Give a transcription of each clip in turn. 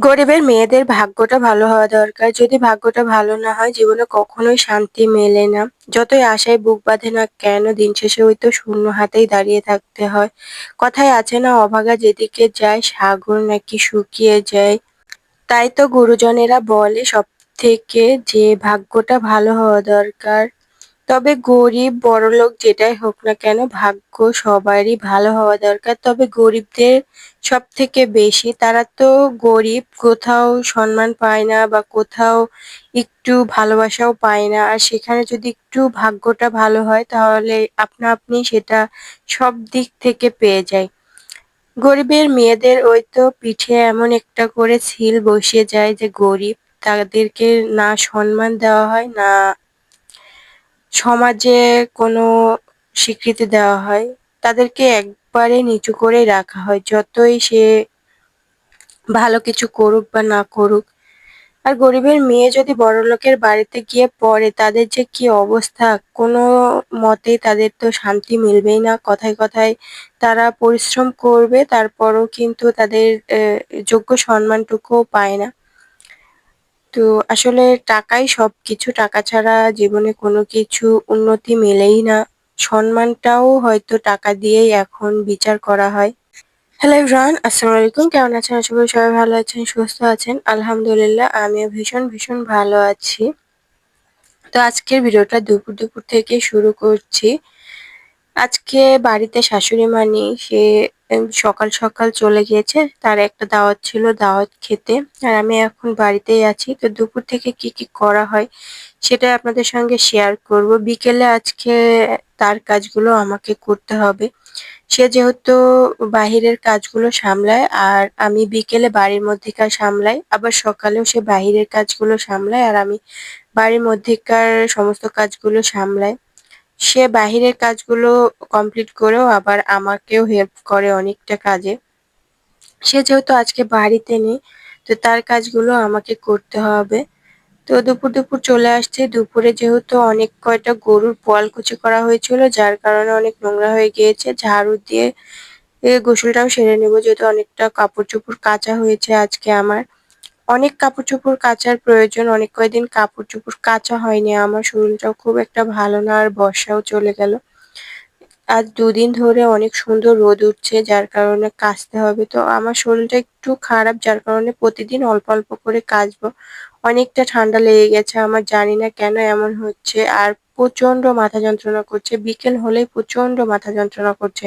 গরিবের মেয়েদের ভাগ্যটা ভালো হওয়া দরকার। যদি ভাগ্যটা ভালো না হয়, জীবনে কখনোই শান্তি মেলে না। যতই আশায় বুক বাঁধে না কেন, দিন শেষে ওই তো শূন্য হাতেই দাঁড়িয়ে থাকতে হয়। কথায় আছে না, অভাগা যেদিকে যায়, সাগর নাকি শুকিয়ে যায়। তাই তো গুরুজনেরা বলে, সবথেকে যে ভাগ্যটা ভালো হওয়া দরকার। তবে গরিব বড়লোক যেটাই হোক না কেন, ভাগ্য সবারই ভালো হওয়া দরকার। তবে গরিবদের সবথেকে বেশি তারা তো গরিব, কোথাও সম্মান পায় না বা কোথাও একটু ভালোবাসাও পায় না। আর সেখানে যদি একটু ভাগ্যটা ভালো হয়, তাহলে আপনা আপনি সেটা সব দিক থেকে পেয়ে যায়। গরিবের মেয়েদের ওই তো পিঠে এমন একটা করে সিল বসে যায় যে গরিব তাদেরকে না সম্মান দেওয়া হয়, না সমাজে কোনো স্বীকৃতি দেওয়া হয়, তাদেরকে একবারে নিচু করেই রাখা হয়, যতই সে ভালো কিছু করুক বা না করুক। আর গরিবের মেয়ে যদি বড়লোকের বাড়িতে গিয়ে পড়ে, তাদের যে কি অবস্থা? কোনো মতেই তাদের তো শান্তি মিলবেই না। কথায় কথায় তারা পরিশ্রম করবে, তারপরও কিন্তু তাদের যোগ্য সম্মানটুকুও পায় না। তো আসলে টাকাই সব কিছু টাকা ছাড়া জীবনে কোনো কিছু উন্নতি মেলেই না। সম্মানটাও হয়তো টাকা দিয়েই এখন বিচার করা হয়। হ্যালো এভরিওয়ান আসসালামু আলাইকুম। কেমন আছেন? আশা করি সবাই ভালো আছেন, সুস্থ আছেন। আলহামদুলিল্লাহ, আমিও ভীষণ ভীষণ ভালো আছি। তো আজকের ভিডিওটা দুপুর দুপুর থেকে শুরু করছি। আজকে বাড়িতে শাশুড়ি মা নেই, সে সকাল সকাল চলে গিয়েছে। তার একটা দাওয়াত ছিল দাওয়াত খেতে। আর আমি এখন বাড়িতেই আছি। তো দুপুর থেকে কি কি করা হয় সেটা আপনাদের সঙ্গে শেয়ার করব। বিকেলে আজকে তার কাজগুলো আমাকে করতে হবে। সে যেহেতু বাহিরের কাজগুলো সামলায় আর আমি বিকেলে বাড়ির মধ্যেকার সামলাই, আবার সকালেও সে বাহিরের কাজগুলো সামলায় আর আমি বাড়ির মধ্যেকার সমস্ত কাজগুলো সামলাই। সে বাহিরের কাজগুলো কমপ্লিট করেও আবার আমাকেও হেল্প করে অনেকটা কাজে। সে যেহেতু আজকে বাড়িতে নেই, তো তার কাজগুলো আমাকে করতে হবে। তো দুপুর দুপুর চলে আসছে। দুপুরে যেহেতু অনেক কয়টা গরুর পোয়াল কুচি করা হয়েছিল, যার কারণে অনেক নোংরা হয়ে গিয়েছে। ঝাড়ু দিয়ে গোসলটাও সেরে নেব, যেহেতু অনেকটা কাপড় চোপড় কাচা হয়েছে আজকে আমার। অনেক কাপড় চোপড় কাচার প্রয়োজন, অনেক কয়দিন কাপড় চোপড় কাচা হয়নি, আমার শরীরটাও খুব একটা ভালো না, আর বর্ষাও চলে গেল। আজ দুদিন ধরে অনেক সুন্দর রোদ উঠছে, যার কারণে কাচতে হবে। তো আমার শরীরটা একটু খারাপ, যার কারণে প্রতিদিন অল্প অল্প করে কাচবো। অনেকটা ঠান্ডা লেগে গেছে, আমার জানি না কেন এমন হচ্ছে। আর প্রচণ্ড মাথা যন্ত্রণা করছে, বিকেল হলেই প্রচণ্ড মাথা যন্ত্রণা করছে।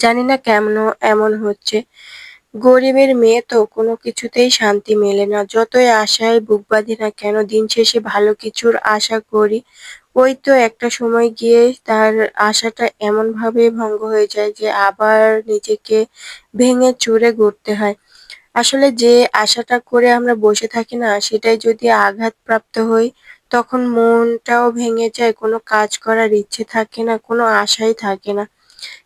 জানি না কেমন এমন হচ্ছে। গরিবের মেয়ে তো কোনো কিছুতেই শান্তি মেলে না। যতই আশায় বুক বাঁধি না কেন, দিন শেষে ভালো কিছুর আশা করি। ওই তো একটা সময় গিয়ে তার আশাটা এমন ভাবে ভঙ্গ হয়ে যায় যে আবার নিজেকে ভেঙে চুরে গড়তে হয়। আসলে যে আশাটা করে আমরা বসে থাকি না, সেটাই যদি আঘাতপ্রাপ্ত হই, তখন মনটাও ভেঙে যায়, কোনো কাজ করার ইচ্ছে থাকে না, কোনো আশাই থাকে না।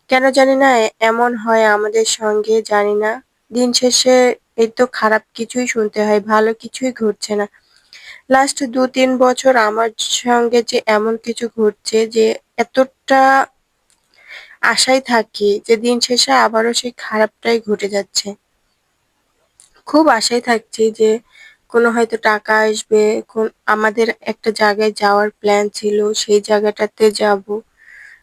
কেন জানি না, এমন হয় আমাদের সঙ্গে, জানি না। দিন শেষে এই তো খারাপ কিছুই শুনতে হয়, ভালো কিছুই ঘটছে না। লাস্ট দু তিন বছর আমার সঙ্গে যে এমন কিছু ঘটছে যে এতটা আশায় থাকি যে দিন শেষে আবারও সেই খারাপটাই ঘটে যাচ্ছে। খুব আশায় থাকছি যে কোনো হয়তো টাকা আসবে, কোন আমাদের একটা জায়গায় যাওয়ার প্ল্যান ছিল, সেই জায়গাটাতে যাব।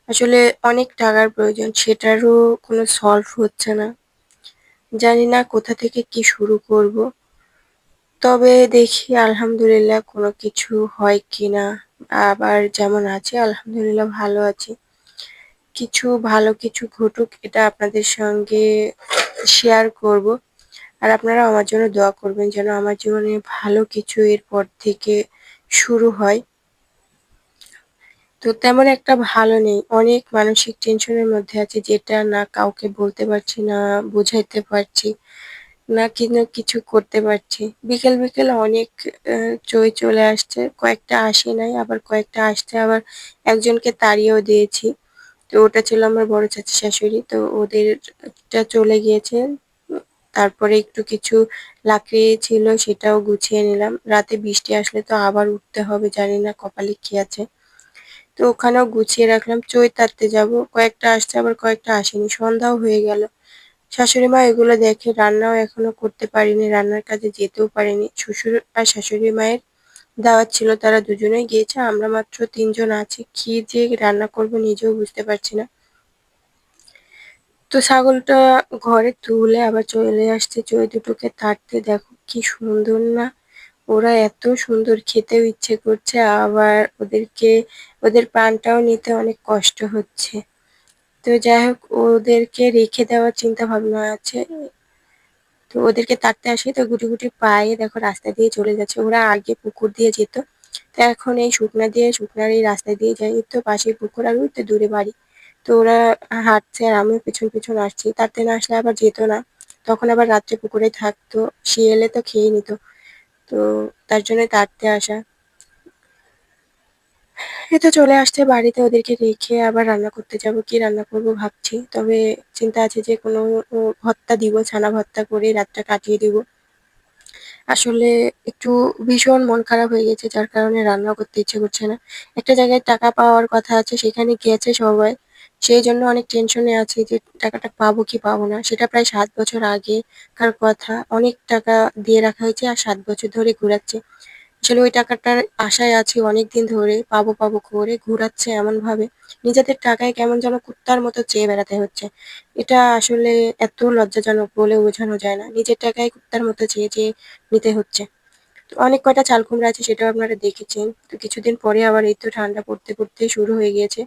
আসলে অনেক টাকার প্রয়োজন, সেটারও কোনো সলভ হচ্ছে না। জানি না কোথা থেকে কি শুরু করব। তবে দেখি আলহামদুলিল্লাহ কোনো কিছু হয় কি না আবার যেমন আছে, আলহামদুলিল্লাহ ভালো আছি। কিছু ভালো কিছু ঘটুক, এটা আপনাদের সঙ্গে শেয়ার করব। আর আপনারা আমার জন্য দোয়া করবেন যেন আমার জীবনে ভালো কিছু এরপর থেকে শুরু হয়। তো তেমন একটা ভালো নেই। অনেক মানসিক টেনশনের মধ্যে আছে যেটা না কাউকে বলতে পারছি, না বোঝাইতে পারছি, না কিন্তু কিছু করতে পারছি। বিকেল বিকেল অনেক চই চলে আসছে। কয়েকটা আসে নাই, আবার কয়েকটা আসতে আবার একজনকে তাড়িয়েও দিয়েছি। তো ওটা ছিল আমার বড় চাচি শাশুড়ি, তো ওদেরটা চলে গিয়েছে। তারপরে একটু কিছু লাকড়ি ছিল, সেটাও গুছিয়ে নিলাম। রাতে বৃষ্টি আসলে তো আবার উঠতে হবে, জানি না কপালে কি আছে। তো ওখানেও গুছিয়ে রাখলাম। চৈ তারতে যাব। কয়েকটা আসছে, আবার কয়েকটা আসেনি। সন্ধ্যাও হয়ে গেল। শাশুড়ি মা এগুলো দেখে রান্নাও এখনও করতে পারিনি, রান্নার কাজে যেতেও পারিনি। শ্বশুর আর শাশুড়ি মায়ের দাওয়াত ছিল, তারা দুজনেই গিয়েছে। আমরা মাত্র তিনজন আছি। কি যে রান্না করব নিজেও বুঝতে পারছি না। তো ছাগলটা ঘরে তুলে আবার চলে আসছে। চই দুটোকে তাড়তে দেখো কি সুন্দর না ওরা এত সুন্দর খেতেও ইচ্ছে করছে, আবার ওদেরকে, ওদের প্রাণটাও নিতে অনেক কষ্ট হচ্ছে। তো যাই হোক, ওদেরকে রেখে দেওয়ার চিন্তা ভাবনা আছে। তো ওদেরকে তাড়তে আসি, তো গুটি গুটি পায়ে দেখো রাস্তা দিয়ে চলে যাচ্ছে। ওরা আগে পুকুর দিয়ে যেত, তো এখন এই শুকনা দিয়ে, শুকনার এই রাস্তা দিয়ে যাই, তো পাশে পুকুর আর ওই তো দূরে বাড়ি। তো ওরা হাঁটছে আর আমিও পিছন পিছন আসছি। তাড়তে না আসলে আবার যেত না, তখন আবার রাত্রে পুকুরে থাকতো শিয়ালে তো খেয়ে নিত। তো তার জন্য তাড়তে আসা। এই তো চলে আসছে বাড়িতে ওদেরকে রেখে আবার রান্না করতে যাব, কি রান্না করব ভাবছি। তবে চিন্তা আছে যে কোনো ভর্তা দিব, ছানা ভর্তা করে রাতটা কাটিয়ে দিব। আসলে একটু ভীষণ মন খারাপ হয়ে গেছে, যার কারণে রান্না করতে ইচ্ছে করছে না। একটা জায়গায় টাকা পাওয়ার কথা আছে, সেখানে গিয়েছে সবাই। সেই জন্য অনেক টেনশনে আছি যে টাকাটা পাবো কি পাবো না। সেটা প্রায় সাত বছর আগেকার কথা অনেক টাকা দিয়ে রাখা হয়েছে আর সাত বছর ধরে ঘুরাচ্ছে। আসলে ওই টাকাটার আশায় আছি অনেকদিন ধরে পাবো পাবো করে ঘুরাচ্ছে এমন ভাবে নিজেদের টাকায় কেমন যেন কুত্তার মতো চেয়ে বেড়াতে হচ্ছে। এটা আসলে এত লজ্জাজনক বলে বোঝানো যায় না। নিজের টাকায় কুত্তার মতো চেয়ে চেয়ে নিতে হচ্ছে। তো অনেক কয়টা চাল কুমড়া আছে সেটাও আপনারা দেখেছেন। তো কিছুদিন পরে আবার এই তো ঠান্ডা পড়তে পড়তে শুরু হয়ে গিয়েছে।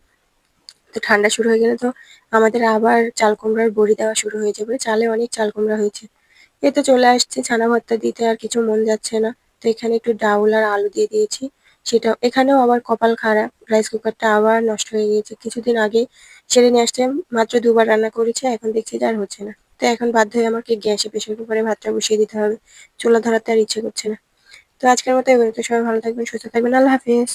তো ঠান্ডা শুরু হয়ে গেলে তো আমাদের আবার চাল কুমড়ার বড়ি দেওয়া শুরু হয়ে যাবে। চালে অনেক চাল কুমড়া হয়েছে। এই তো চলে আসছে, ছানা ভর্তা দিতে আর কিছু মন যাচ্ছে না। তো এখানে একটু ডাউল আর আলু দিয়ে দিয়েছি। সেটা এখানেও আবার কপাল খারাপ, রাইস কুকারটা আবার নষ্ট হয়ে গিয়েছে। কিছুদিন আগে সেরে নিয়ে আসছে মাত্র দুবার রান্না করেছে, এখন দেখছি যে আর হচ্ছে না। তো এখন বাধ্য হয়ে আমাকে গ্যাসে প্রেশার কুকারে ভাতটা বসিয়ে দিতে হবে। চুলা ধরাতে আর ইচ্ছে করছে না। তো আজকের মতো এগুলো তো সবাই ভালো থাকবেন, সুস্থ থাকবেন। আল্লাহ হাফিজ।